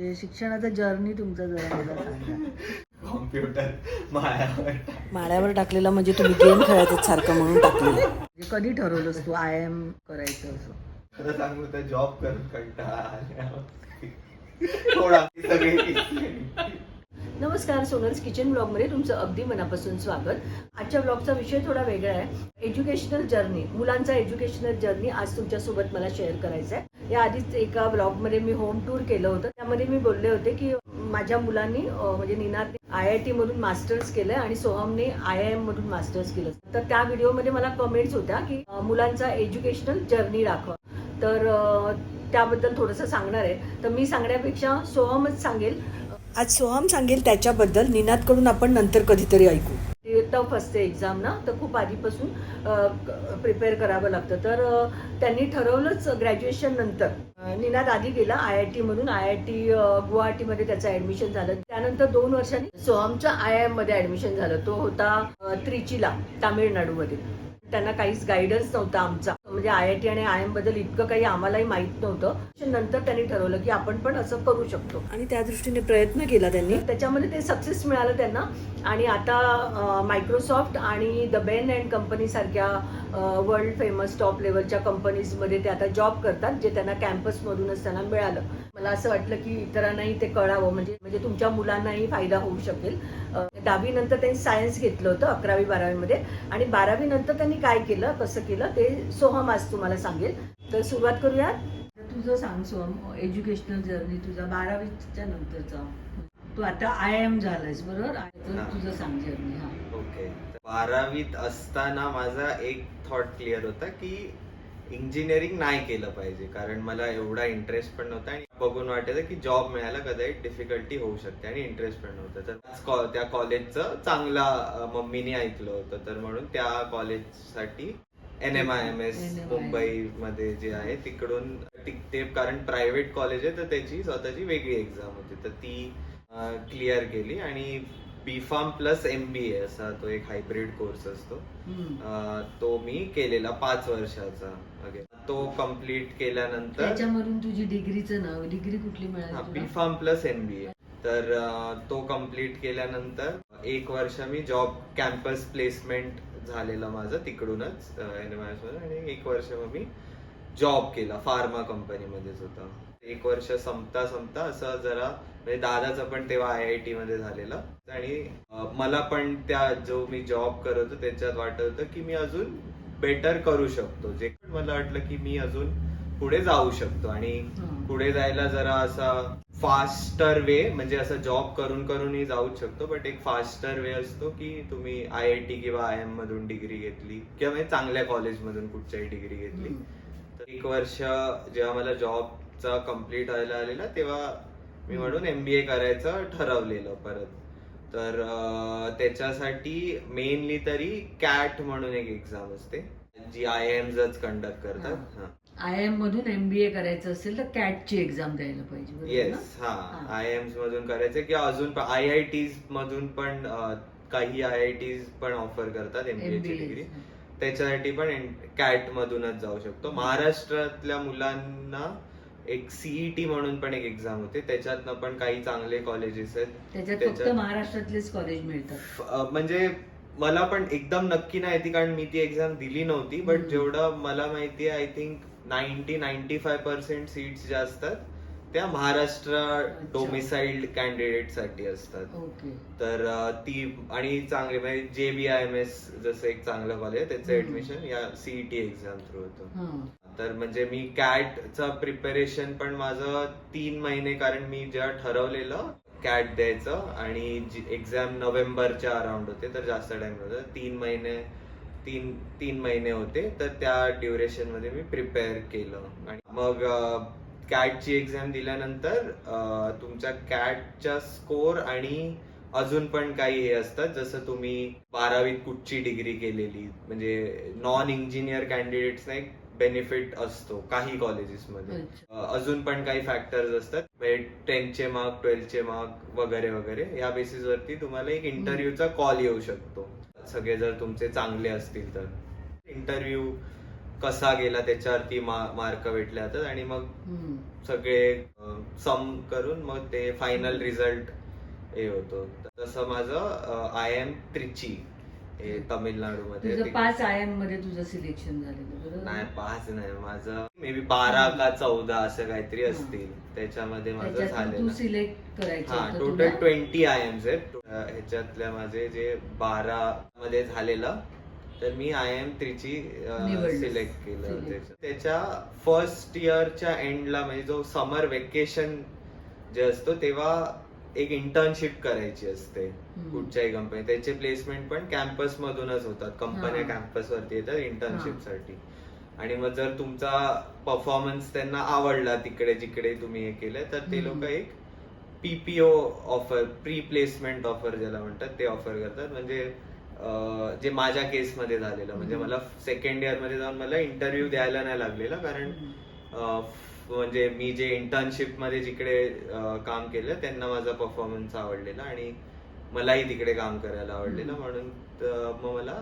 हे शिक्षणाचा जर्नी तुमचा जरा मला सांगा. कॉम्प्युटर माळ्यावर माळ्यावर टाकलेला म्हणजे तुम्ही गेम खेळायचं सारखं म्हणून टाकलेलं म्हणजे कधी ठरवलंस तू आय एम करायचं असं. खरं सांगू तर जॉब करून कंटाळा आला. थोडा सगळे. नमस्कार सोनल्स किचन ब्लॉगमध्ये तुमचं अगदी मनापासून स्वागत. आजच्या ब्लॉगचा विषय थोडा वेगळा आहे. एज्युकेशनल जर्नी मुलांचा एज्युकेशनल जर्नी आज तुमच्यासोबत मला शेअर करायचा आहे या आधीच एका ब्लॉगमध्ये मी होम टूर केलं होतं. त्यामध्ये मी बोलले होते की माझ्या मुलांनी म्हणजे निनाद आय आय टी मधून मास्टर्स केलंय आणि सोहमने आय आय एम मधून मास्टर्स केलं तर त्या व्हिडिओमध्ये मला कमेंट्स होत्या की मुलांचा एज्युकेशनल जर्नी दाखवा. तर त्याबद्दल थोडंसं सांगणार आहे. तर मी सांगण्यापेक्षा सोहमच सांगेल. आज सोहम सांगेल त्याच्याबद्दल. निनादकडून आपण नंतर कधीतरी ऐकू. ते टफ असते एक्झाम ना तर खूप आधीपासून प्रिपेअर करावं लागतं. तर त्यांनी ठरवलंच ग्रॅज्युएशन नंतर. निनाद आधी गेला आय आय टी मधून. आय आय टी गुवाहाटीमध्ये त्याचं ऍडमिशन झालं. त्यानंतर दोन वर्षांनी सोहमच्या आय आयमध्ये ऍडमिशन झालं. तो होता त्रिचीला तामिळनाडूमध्ये. त्यांना काहीच गायडन्स नव्हता आमचा. म्हणजे आय आय टी आणि आय एमबद्दल इतकं काही आम्हालाही माहीत नव्हतं. नंतर त्यांनी ठरवलं की आपण पण असं करू शकतो. आणि त्या दृष्टीने प्रयत्न केला त्यांनी. त्याच्यामध्ये ते सक्सेस मिळालं त्यांना. आणि आता मायक्रोसॉफ्ट आणि द बेन अँड कंपनी सारख्या वर्ल्ड फेमस टॉप लेवलच्या कंपनीजमध्ये ते आता जॉब करतात जे त्यांना कॅम्पसमधूनच त्यांना मिळालं. मला असं वाटलं की इतरांनाही ते कळावं. म्हणजे म्हणजे तुमच्या मुलांनाही फायदा होऊ शकेल. दहावी नंतर त्यांनी सायन्स घेतलं होतं अकरावी बारावीमध्ये. आणि बारावी नंतर त्यांनी काय केलं कसं केलं ते सोहम आज तुम्हाला सांगेल. तर सुरुवात करूयात तर तुझं सांग सोम एज्युकेशनल जर्नी तुझा बारावीच्या नंतरचा. तू आता आय एम झालायस बरोबर? तर. तुझं सांग जर्नी हा. ओके. बारावीत असताना माझा एक थॉट क्लिअर होता की इंजिनिअरिंग नाही केलं पाहिजे कारण मला एवढा इंटरेस्ट पण नव्हता आणि बघून वाटायचं की जॉब मिळायला कदाचित डिफिकल्टी होऊ शकते आणि इंटरेस्ट पण नव्हतं. तर कॉ- त्या कॉलेजचं चांगला अं, मम्मीने ऐकलं होतं. तर म्हणून त्या कॉलेजसाठी N M I M S NMIMS. मुंबईमध्ये जे आहे तिकडून ती- ते कारण प्रायव्हेट कॉलेज आहे तर त्याची स्वतःची वेगळी एक्झाम होती. तर ती क्लिअर केली आणि B pharm plus M B A असा तो एक हायब्रिड कोर्स असतो. अं, तो मी केलेला पाच वर्षाचा. तो कंप्लीट केल्यानंतर त्याच्यामधून तुझी डिग्रीचं नाव डिग्री कुठली बी मिळाली pharm plus M B A तर अं, तो कंप्लीट केल्यानंतर एक वर्ष मी जॉब कॅम्पस प्लेसमेंट झालेलं माझं तिकडूनच एन एममध्ये आणि एक वर्ष मग मी जॉब केला फार्मा कंपनीमध्येच होता. एक वर्ष संपता संपता असं जरा म्हणजे दादाचं पण तेव्हा आय आय टी मध्ये झालेलं आणि मला पण त्या जो मी जॉब करत होतो त्याच्यात वाटत होतं की मी अजून बेटर करू शकतो जे पण मला वाटलं की मी अजून पुढे जाऊ शकतो आणि. पुढे जायला जरा असा फास्टर वे म्हणजे असं जॉब करून करूनही जाऊच शकतो बट एक फास्टर वे असतो की तुम्ही आय आय टी किंवा आय एम मधून डिग्री घेतली किंवा म्हणजे चांगल्या कॉलेजमधून कुठच्याही डिग्री घेतली. तर एक वर्ष जेव्हा मला जॉबचा कंप्लीट व्हायला आलेला तेव्हा मी म्हणून एमबीए करायचं ठरवलेलं परत. तर त्याच्यासाठी मेनली तरी कॅट म्हणून एक एक्झाम असते जी आय एम्सच कंडक्ट करतात. हा. आय एम मधून एमबीए करायचं असेल तर कॅटची एक्झाम द्यायला पाहिजे बरोबर ना? येस हा. हा. आय एम्स मधून करायचं किंवा अजून आय आय टीज मधून पण अं, काही आय आय टीज पण ऑफर करतात एमबीए ची MBA. डिग्री त्याच्यासाठी पण कॅट मधूनच जाऊ शकतो. महाराष्ट्रातल्या मुलांना एक सीईटी म्हणून पण एक एक्झाम होते. त्याच्यातनं पण काही चांगले कॉलेजेस आहेत. त्याच्यात फक्त त्याच्यात- महाराष्ट्रातलेच कॉलेज मिळतात. म्हणजे मला पण एकदम नक्की नाही ती कारण मी ती एक्झाम दिली नव्हती बट हम्म. जेवढं मला माहिती आहे I think ninety ninety five percent seats ज्या असतात त्या महाराष्ट्र डोमिसाइल्ड कॅन्डिडेटसाठी असतात. ओके. तर अं, ती आणि चांगले म्हणजे जे बी आय एम एस जसं एक चांगलं कॉलेज आहे त्याचं हम्म. ऍडमिशन या सीईटी एक्झाम थ्रू होतं. हा. तर म्हणजे मी कॅटचं प्रिपरेशन पण माझं तीन महिने कारण मी जेव्हा ठरवलेलं कॅट द्यायचं आणि एक्झाम नोव्हेंबरच्या अराउंड होते तर जास्त टाइम होतं तीन महिने तीन तीन महिने होते तर त्या ड्युरेशनमध्ये मी प्रिपेअर केलं. आणि मग कॅटची एक्झाम दिल्यानंतर तुमच्या कॅटचा स्कोर आणि अजून पण काही हे असतात जसं तुम्ही बारावीत कुठची डिग्री केलेली. म्हणजे नॉन इंजिनियर कॅन्डिडेट्सना एक बेनिफिट असतो काही कॉलेजेसमध्ये अजून पण काही फॅक्टर्स असतात. म्हणजे टेनचे मार्क ट्वेल्थचे मार्क वगैरे वगैरे या बेसिस वरती तुम्हाला एक इंटरव्ह्यूचा कॉल येऊ शकतो. सगळे जर तुमचे चांगले असतील तर. इंटरव्ह्यू कसा गेला त्याच्यावरती मार्क भेटले जातात आणि मग. सगळे सम करून मग ते फायनल रिझल्ट हे होतो. तसं माझं आय एम त्रिची हे तामिळनाडूमध्ये पाच आय एममध्ये तुझं सिलेक्शन झालेलं. नाही पाच नाही माझं मे बी बारा का चौदा असं काहीतरी असतील त्याच्यामध्ये माझं त्याच्यातून तू झालेलं सिलेक्ट करायचं हा होतं टोटल तुला. ट्वेंटी आय आहेत अं, ह्याच्यातल्या माझे जे बारा मध्ये झालेलं तर मी आय एम त्रिची निवडलीस. सिलेक्ट केलं Select. त्याच्या- त्याच्या फर्स्ट इयरच्या एंडला म्हणजे जो समर वेकेशन जे असतो तेव्हा एक इंटर्नशिप करायची असते. कुठच्याही कंपनी त्याचे प्लेसमेंट पण कॅम्पस मधूनच होतात कंपन्या. कॅम्पस वरती येतात इंटर्नशिपसाठी आणि मग जर तुमचा परफॉर्मन्स त्यांना आवडला तिकडे जिकडे तुम्ही हे केलं तर ते. लोक एक PPO offer pre placement offer ज्याला म्हणतात ते ऑफर करतात म्हणजे जे माझ्या केसमध्ये झालेलं म्हणजे. मला सेकंड इयरमध्ये जाऊन मला इंटरव्ह्यू द्यायला नाही लागलेला कारण म्हणजे मी जे इंटर्नशिपमध्ये जिकडे काम केलं त्यांना माझा परफॉर्मन्स आवडलेला आणि मलाही तिकडे काम करायला आवडलेलं. म्हणून त- मग मला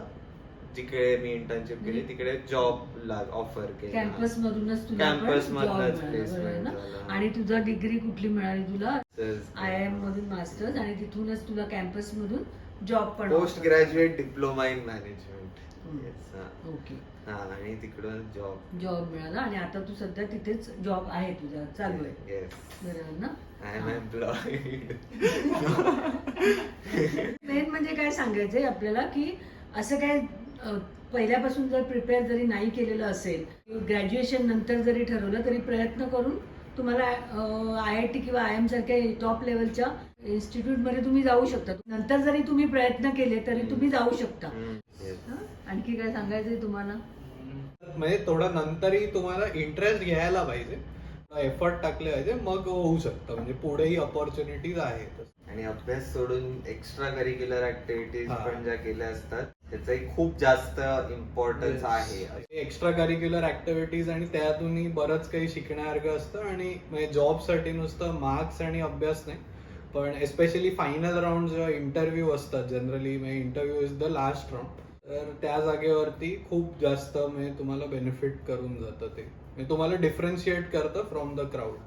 जिकडे मी इंटर्नशिप केली तिकडे जॉब ऑफर केली. कॅम्पस मधूनच कॅम्पस मधनच आणि तुझा डिग्री कुठली मिळाली तुला? आय एम मधून मास्टर्स आणि तिथूनच तुला कॅम्पस मधून जॉब पण post graduate diploma in management. Okay हा. आणि तिकडून जॉब जॉब मिळाला आणि आता तू सध्या तिथेच जॉब आहे तुझा चालू आहे. बरोबर ना? मेन म्हणजे काय सांगायचंय आपल्याला की असं काय पहिल्यापासून जर प्रिपेअर जरी नाही केलेलं असेल ग्रॅज्युएशन नंतर जरी ठरवलं तरी प्रयत्न करून तुम्हाला आय आय टी किंवा आय एम सारख्या टॉप लेवलच्या इन्स्टिट्यूटमध्ये तुम्ही जाऊ शकता. नंतर जरी तुम्ही प्रयत्न केले तरी तुम्ही जाऊ शकता? आणखी काय सांगायचंय तुम्हाला? म्हणजे थोडं नंतरही तुम्हाला इंटरेस्ट घ्यायला पाहिजे. एफर्ट टाकले पाहिजे मग होऊ शकतं. म्हणजे पुढेही ऑपॉर्च्युनिटीज आहेत. आणि अभ्यास सोडून एक्स्ट्रा करिक्युलर ऍक्टिव्हिटीज हा. पण ज्या केल्या असतात त्याचाही खूप जास्त इम्पॉर्टन्स आहे. एक्स्ट्रा करिक्युलर ऍक्टिव्हिटीज आणि त्यातूनही बरंच काही शिकण्यासारखं असतं आणि म्हणजे जॉबसाठी नुसतं मार्क्स आणि अभ्यास नाही. पण एस्पेशली फायनल राऊंड जेव्हा इंटरव्ह्यू असतात जनरली म्हणजे interview is the last round तर त्या जागेवरती खूप जास्त म्हणजे तुम्हाला बेनिफिट करून जातं ते. म्हणजे तुम्हाला डिफरन्शिएट करतं फ्रॉम द क्राऊड